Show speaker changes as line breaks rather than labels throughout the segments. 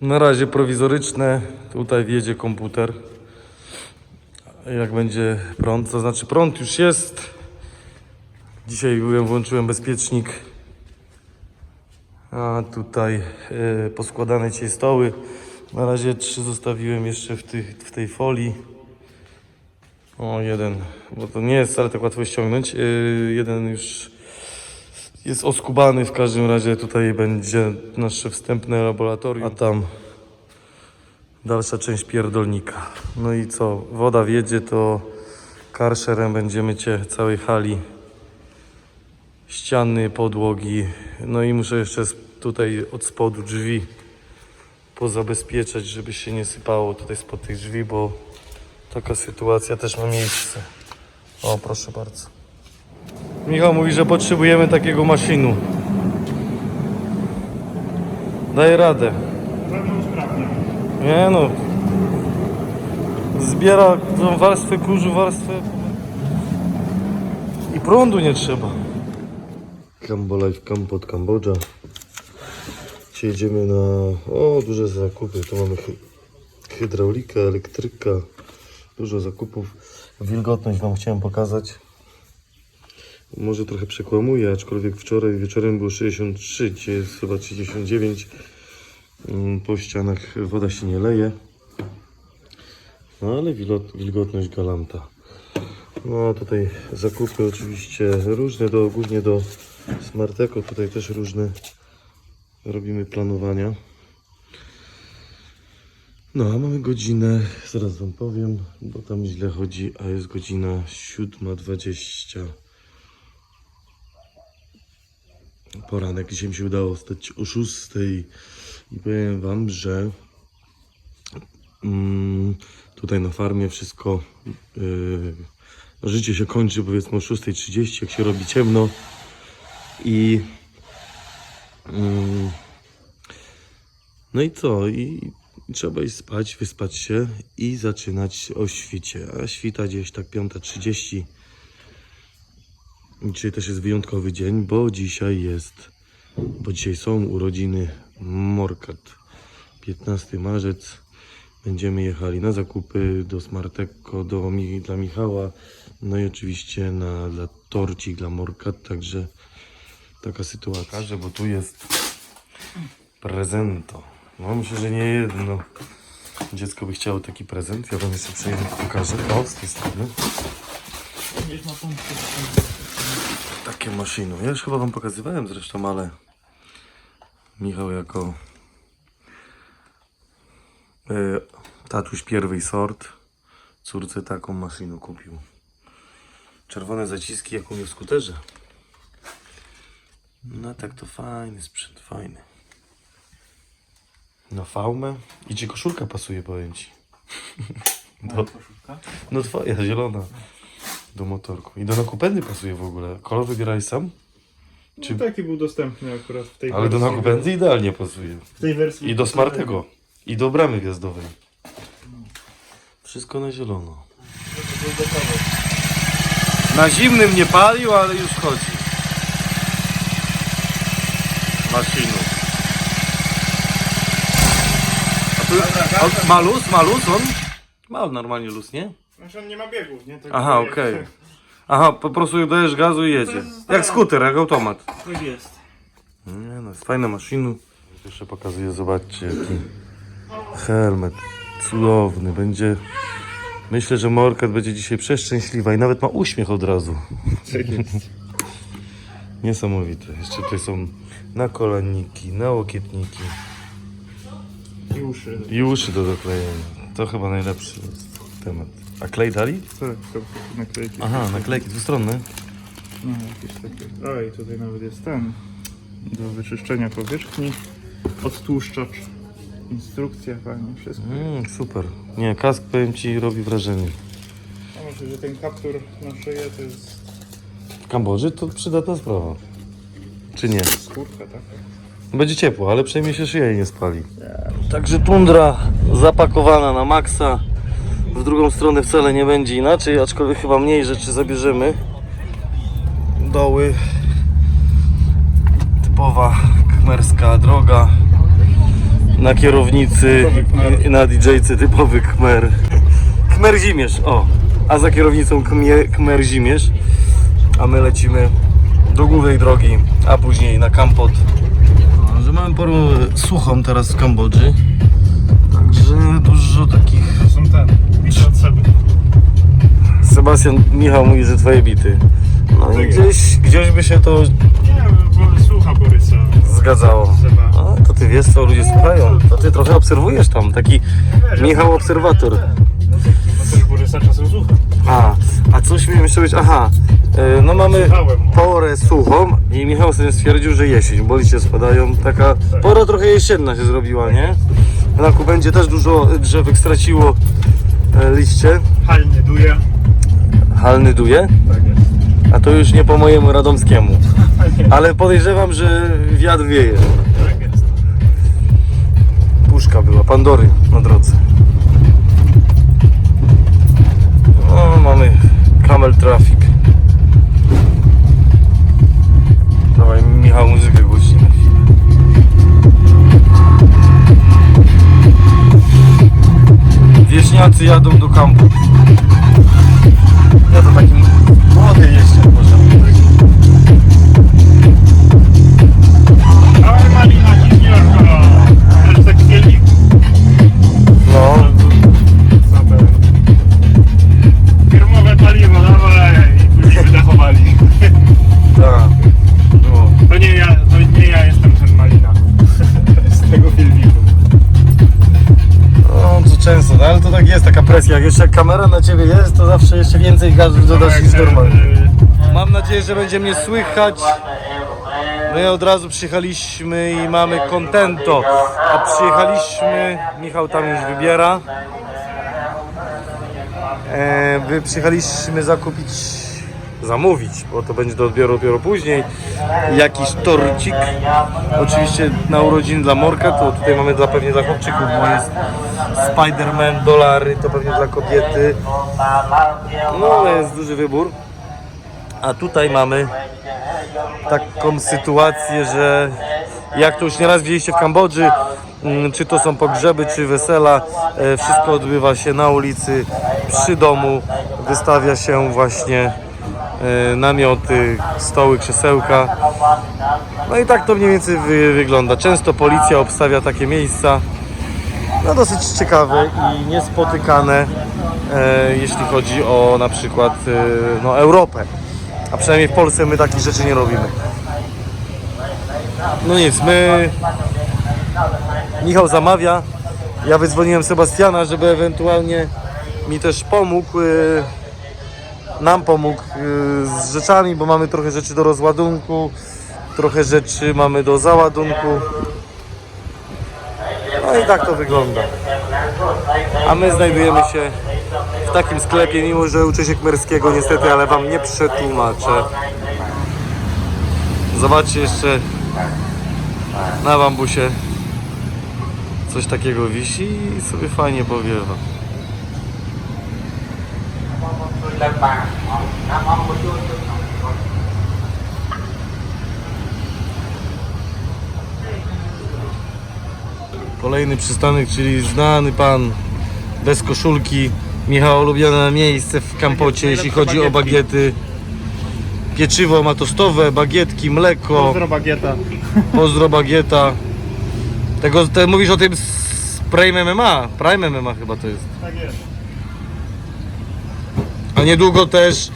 Na razie prowizoryczne. Tutaj wjedzie komputer. Jak będzie prąd, to znaczy prąd już jest. Dzisiaj włączyłem bezpiecznik. A tutaj e, poskładane dzisiaj stoły. Na razie trzy zostawiłem jeszcze w, tych, w tej folii. O, jeden, bo to nie jest wcale tak łatwo ściągnąć. E, jeden już jest oskubany, w każdym razie tutaj będzie nasze wstępne laboratorium, a tam dalsza część pierdolnika. No i co, woda wjedzie, to karszerem będziemy cię całej hali, ściany, podłogi, no i muszę jeszcze tutaj od spodu drzwi pozabezpieczać, żeby się nie sypało tutaj spod tych drzwi, bo taka sytuacja też ma miejsce. O, proszę bardzo. Michał mówi, że potrzebujemy takiego maszynu. Daje radę. Nie no. Zbiera tą warstwę kurzu, warstwę. I prądu nie trzeba. Cambo Life Camp od Kambodża. Dzisiaj na o, duże zakupy. Tu mamy hy hydraulikę, elektryka. Dużo zakupów. Wilgotność Wam chciałem pokazać. Może trochę przekłamuję, aczkolwiek wczoraj wieczorem było 63, dzisiaj jest chyba 39. Mm, Po ścianach woda się nie leje. No ale wilgot, wilgotność galanta. No tutaj zakupy oczywiście różne, do, głównie do Smarteko, tutaj też różne robimy planowania. No a mamy godzinę, zaraz wam powiem, bo tam źle chodzi, a jest godzina 7.20. Poranek dzisiaj mi się udało wstać o 6 i powiem wam, że mm, tutaj na farmie wszystko yy, no życie się kończy powiedzmy o 6.30, jak się robi ciemno i mm, no i co? I trzeba iść spać, wyspać się i zaczynać o świcie. A świta gdzieś tak 5.30. Dzisiaj też jest wyjątkowy dzień, bo dzisiaj jest, bo dzisiaj są urodziny Morkat. 15 marzec. Będziemy jechali na zakupy do Smarteko, do dla Michała, no i oczywiście na dla torcik dla Morkat, także taka sytuacja. Każę, bo tu jest prezento. No myślę, że nie jedno dziecko by chciało taki prezent. Ja wam jeszcze przejdę pokażę. O, z tej strony. Takie maszyny. Ja już chyba wam pokazywałem zresztą, ale Michał jako e, tatuś pierwszy sort córce taką maszynę kupił. Czerwone zaciski jak u mnie w skuterze. No tak to fajny sprzęt, fajny. Na faumę i ci koszulka pasuje, powiem ci. Do, no twoja, zielona. Do motorku. I do nakupendy pasuje w ogóle. Kolor wybierałeś sam?
Czy taki był dostępny akurat w tej
Ale do
wersji.
nakupendy idealnie pasuje.
W tej wersji.
I do smartego. I do bramy gwiazdowej. Wszystko na zielono. Na zimnym nie palił, ale już chodzi. Maszynu. A tu, a, ma luz, ma luz on? Ma normalnie luz, nie?
Znaczy on nie ma biegów, nie? Tak
Aha, okej. Aha, po prostu dajesz gazu i jedzie. Jak skuter, jak automat.
Tak jest.
Nie no, jest fajna maszyna. Jeszcze pokazuję, zobaczcie jaki helmet cudowny. Będzie, myślę, że Morkat będzie dzisiaj przeszczęśliwa i nawet ma uśmiech od razu.
Tak jest.
Niesamowite. Jeszcze tutaj są nakolanniki, nałokietniki
I uszy.
i uszy do doklejenia. To chyba najlepszy jest. temat. A klej dali?
Tak, takie naklejki.
Aha, naklejki dwustronne.
No, jakieś takie. O, i tutaj nawet jest ten. Do wyczyszczenia powierzchni. Odtłuszczacz. Instrukcja, fajnie, wszystko.
Mm, super. Nie, kask powiem Ci robi wrażenie.
A myślę, że ten kaptur na szyję to jest
Kambodży to przydatna sprawa. Czy nie?
skórka taka.
Będzie ciepło, ale przejmie się szyja i nie spali. Także tundra zapakowana na maksa. W drugą stronę wcale nie będzie inaczej, aczkolwiek chyba mniej rzeczy zabierzemy. Doły. Typowa kmerska droga. Na kierownicy i na DJ-ce typowy kmer. Kmer Zimierz, o. A za kierownicą kmie, kmer Zimierz. A my lecimy do głównej drogi, a później na Kampot. No, że mamy porę suchą teraz w Kambodży. Także dużo takich.
To są ten. Bity od seby.
Sebastian Michał mówi, że twoje bity. No i
Tak
gdzieś, gdzieś by się to
Nie, bo słucha Borysa.
zgadzało.
Seba.
A, to ty wiesz co ludzie słuchają. To ty trochę obserwujesz tam. Taki Michał obserwator.
No też Borysa czasem słucha.
A, a coś miałem jeszcze powiedzieć? Aha, e, no mamy
Słuchałem.
porę suchą i Michał sobie stwierdził, że jesień, bo liście spadają. Taka pora trochę jesienna się zrobiła, nie? Na będzie też dużo drzewek straciło e, liście.
Hal nie duje.
Halny duje,
Tak jest.
a to już nie po mojemu radomskiemu. Ale podejrzewam, że wiatr wieje.
Tak jest.
Puszka była, Pandory na drodze. O, mamy camel traffic. Dawaj Michał muzykę chwilę. Wieśniacy jadą do kampu. Ja to taki młody jeszcze może.
Ale
presja. Jak kamera na ciebie jest, to zawsze jeszcze więcej gazu dodasz niż normalnie. Mam nadzieję, że będzie mnie słychać. My od razu przyjechaliśmy i mamy contento. A przyjechaliśmy, Michał tam już wybiera. E, przyjechaliśmy zakupić, zamówić, bo to będzie do odbioru dopiero później. Jakiś torcik. Oczywiście na urodziny dla Morka, to tutaj mamy dla pewnie dla chłopczyków, bo jest Spider-Man, dolary, to pewnie dla kobiety. No ale jest duży wybór. A tutaj mamy taką sytuację, że jak to już nieraz widzieliście w Kambodży, mm, czy to są pogrzeby, czy wesela, e, wszystko odbywa się na ulicy, przy domu, wystawia się właśnie namioty, stoły, krzesełka. No i tak to mniej więcej wy, wygląda. Często policja obstawia takie miejsca, no dosyć ciekawe i niespotykane, e, jeśli chodzi o na przykład e, no, Europę. A przynajmniej w Polsce my takich rzeczy nie robimy. No nic, my... Michał zamawia. Ja wydzwoniłem Sebastiana, żeby ewentualnie mi też pomógł. e, Nam pomógł e, z rzeczami, bo mamy trochę rzeczy do rozładunku, trochę rzeczy mamy do załadunku. No i tak to wygląda. A my znajdujemy się w takim sklepie, mimo że uczę się kmerskiego niestety, ale wam nie przetłumaczę. Zobaczcie jeszcze na bambusie coś takiego wisi i sobie fajnie powiewa. Kolejny przystanek, czyli znany pan bez koszulki. Michał ulubione miejsce w Kampocie, jeśli chodzi o bagiety. Pieczywo ma tostowe, bagietki, mleko,
Pozdro bagieta.
pozdro bagieta. Tego, te, mówisz o tym z Prime MMA, Prime MMA chyba to jest.
Tak jest.
A niedługo też yy,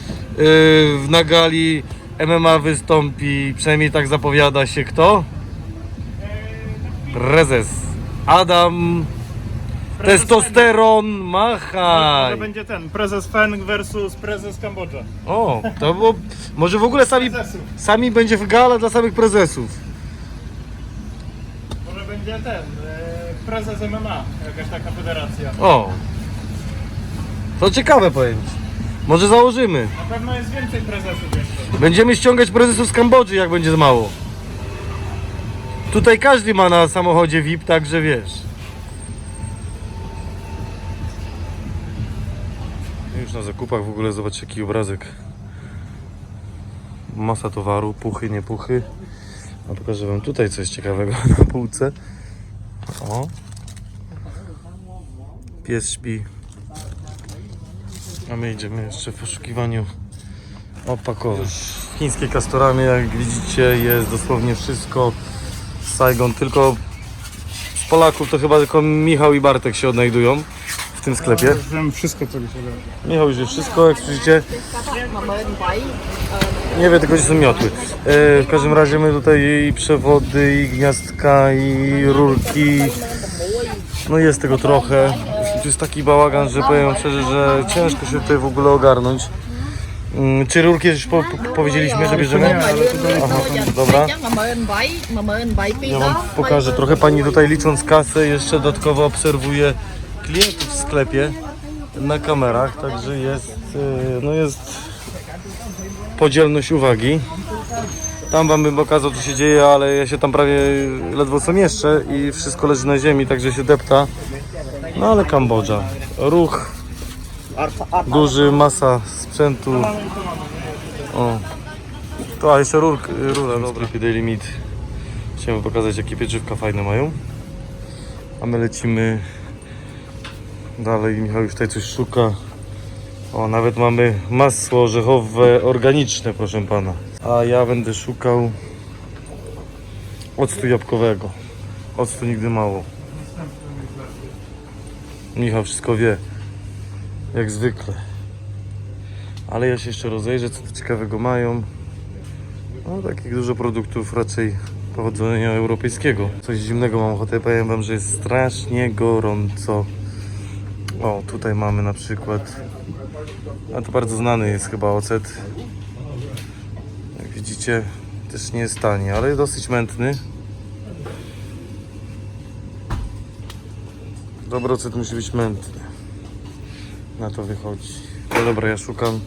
w Nagali MMA wystąpi, przynajmniej tak zapowiada się kto? Prezes Adam Testosteron
Może
machaj.
będzie ten, prezes Feng versus prezes Kambodża.
O, to było, może w ogóle sami,
Prezesów.
sami będzie w gala dla samych prezesów.
Może będzie ten, e, prezes MMA, jakaś taka federacja.
O, to ciekawe powiem ci. Może założymy.
Na pewno jest więcej prezesów jeszcze.
Będziemy ściągać prezesów z Kambodży, jak będzie mało. Tutaj każdy ma na samochodzie VIP, także wiesz. Już na zakupach w ogóle zobacz jaki obrazek. Masa towaru, puchy, nie puchy. A pokażę wam tutaj coś ciekawego na półce. O. Pies śpi. A my idziemy jeszcze w poszukiwaniu opakowań. W chińskiej Castoramy, jak widzicie, jest dosłownie wszystko. Saigon, tylko z Polaków to chyba tylko Michał i Bartek się odnajdują w tym sklepie.
Wiem wszystko, co mi się da.
Michał już wie wszystko, jak słyszycie. Nie wie tylko, gdzie są miotły. E, w każdym razie my tutaj i przewody, i gniazdka, i rurki. No jest tego trochę. Tu jest taki bałagan, że powiem szczerze, że ciężko się tutaj w ogóle ogarnąć. Mm, Czy rurki już po, po, powiedzieliśmy, że bierzemy? Aha, dobra. Ja wam pokażę trochę. Pani tutaj licząc kasę jeszcze dodatkowo obserwuje klientów w sklepie na kamerach, także jest, e, no jest podzielność uwagi. Tam wam bym pokazał co się dzieje, ale ja się tam prawie ledwo co mieszczę i wszystko leży na ziemi, także się depta. No ale Kambodża. Ruch duży, masa sprzętu. O. To, a jeszcze rurk, rura, dobra. Daily Meat. Chciałem pokazać jakie pieczywka fajne mają. A my lecimy dalej. Michał już tutaj coś szuka. O, nawet mamy masło orzechowe organiczne, proszę pana. A ja będę szukał octu jabłkowego. Octu nigdy mało. Michał wszystko wie. Jak zwykle. Ale ja się jeszcze rozejrzę, co tu ciekawego mają. No, takich dużo produktów raczej pochodzenia europejskiego. Coś zimnego mam ochotę. Powiem wam, że jest strasznie gorąco. O, tutaj mamy na przykład. A to bardzo znany jest chyba ocet. Jak widzicie, też nie jest tani, ale dosyć mętny. Dobry ocet musi być mętny. Na to wychodzi. No dobra, ja szukam.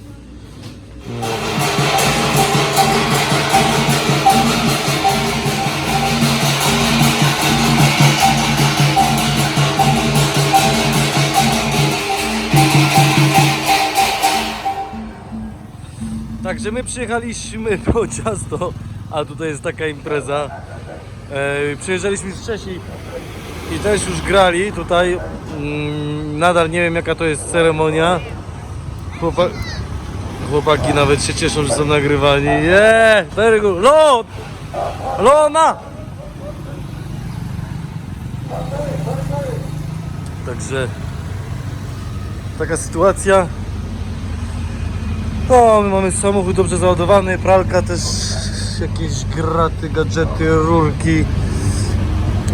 Także my przyjechaliśmy po ciasto, a tutaj jest taka impreza. E, przyjeżdżaliśmy wcześniej i też już grali tutaj. Mm, nadal nie wiem jaka to jest ceremonia. Chłopa... Chłopaki nawet się cieszą, że są nagrywani. Yeah, very good. Lona! Także taka sytuacja. O, my mamy samochód dobrze załadowany, pralka też, jakieś graty, gadżety, rurki.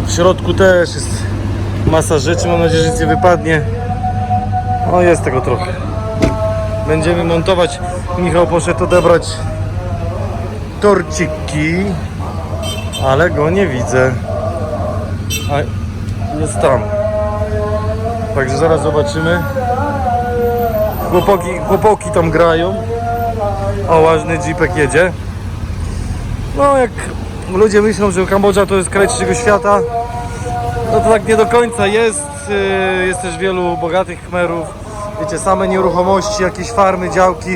W środku też jest masa rzeczy, mam nadzieję, że nic nie wypadnie. O, jest tego trochę. Będziemy montować. Michał poszedł odebrać torciki, ale go nie widzę. A jest tam. Także zaraz zobaczymy. Chłopaki, chłopaki tam grają. O, ważny jeepek jedzie. No, jak ludzie myślą, że Kambodża to jest kraj trzeciego świata, no to tak nie do końca jest. Yy, Jest też wielu bogatych Khmerów. Wiecie, same nieruchomości, jakieś farmy, działki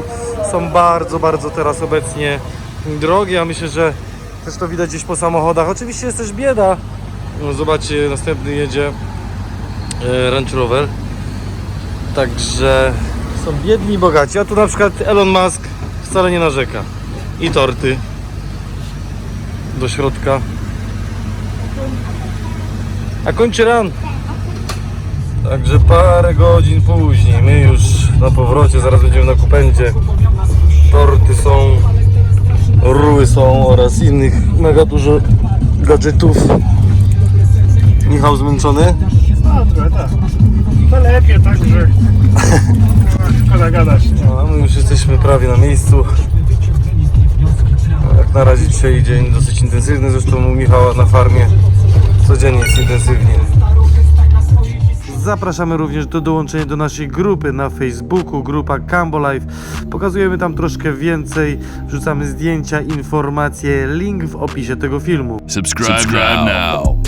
są bardzo, bardzo teraz obecnie drogie. Ja myślę, że też to widać gdzieś po samochodach. Oczywiście jest też bieda. No, zobaczcie, następny jedzie e, Range Rover. Także są biedni i bogaci. A tu na przykład Elon Musk wcale nie narzeka. I torty do środka. A kończy ran. Także parę godzin później, my już na powrocie, zaraz będziemy na kupędzie. Torty są, ruły są oraz innych mega dużo gadżetów. Michał zmęczony?
No, trochę tak. telepie, także no, szkoda gadać.
No, a my już jesteśmy prawie na miejscu. Na razie dzisiaj dzień dosyć intensywny, zresztą u Michała na farmie codziennie jest intensywnie. Zapraszamy również do dołączenia do naszej grupy na Facebooku, grupa Cambo Life. Pokazujemy tam troszkę więcej, wrzucamy zdjęcia, informacje, link w opisie tego filmu.
Subscribe, now.